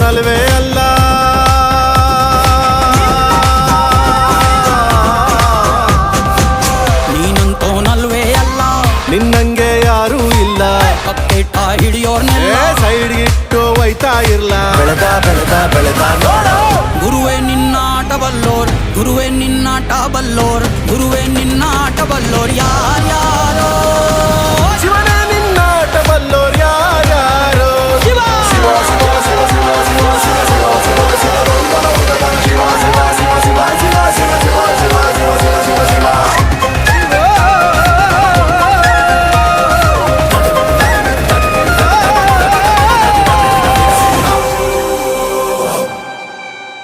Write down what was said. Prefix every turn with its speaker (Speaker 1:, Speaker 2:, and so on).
Speaker 1: ನಲ್ವೇ ಅಲ್ಲ.
Speaker 2: ನೀನಂತೋನಲ್ವೇ ಅಲ್ಲ.
Speaker 1: ನಿನ್ನಂಗೆ ಯಾರೂ ಇಲ್ಲ.
Speaker 2: ಕಪ್ಪೆಟ್ಟ ಹಿಡಿಯೋರ್ನೆಲ್ಲ.
Speaker 1: ಸೈಡ್ ಇಟ್ಟು ಒಯ್ತಾ ಇರ್ಲ. ಬೆಳೆದ ಬೆಳೆದ ಬೆಳೆದ. ಗುರುವೆ
Speaker 2: ಗುರುವೇ ನಿನ್ನಾಟ ಬಲ್ಲೋರ್. ಗುರುವೇ ನಿನ್ನಾಟ ಬಲ್ಲೋರ್. ಗುರುವೇ ನಿನ್ನಾಟ ಬಲ್ಲೋರ್. ಯಾರು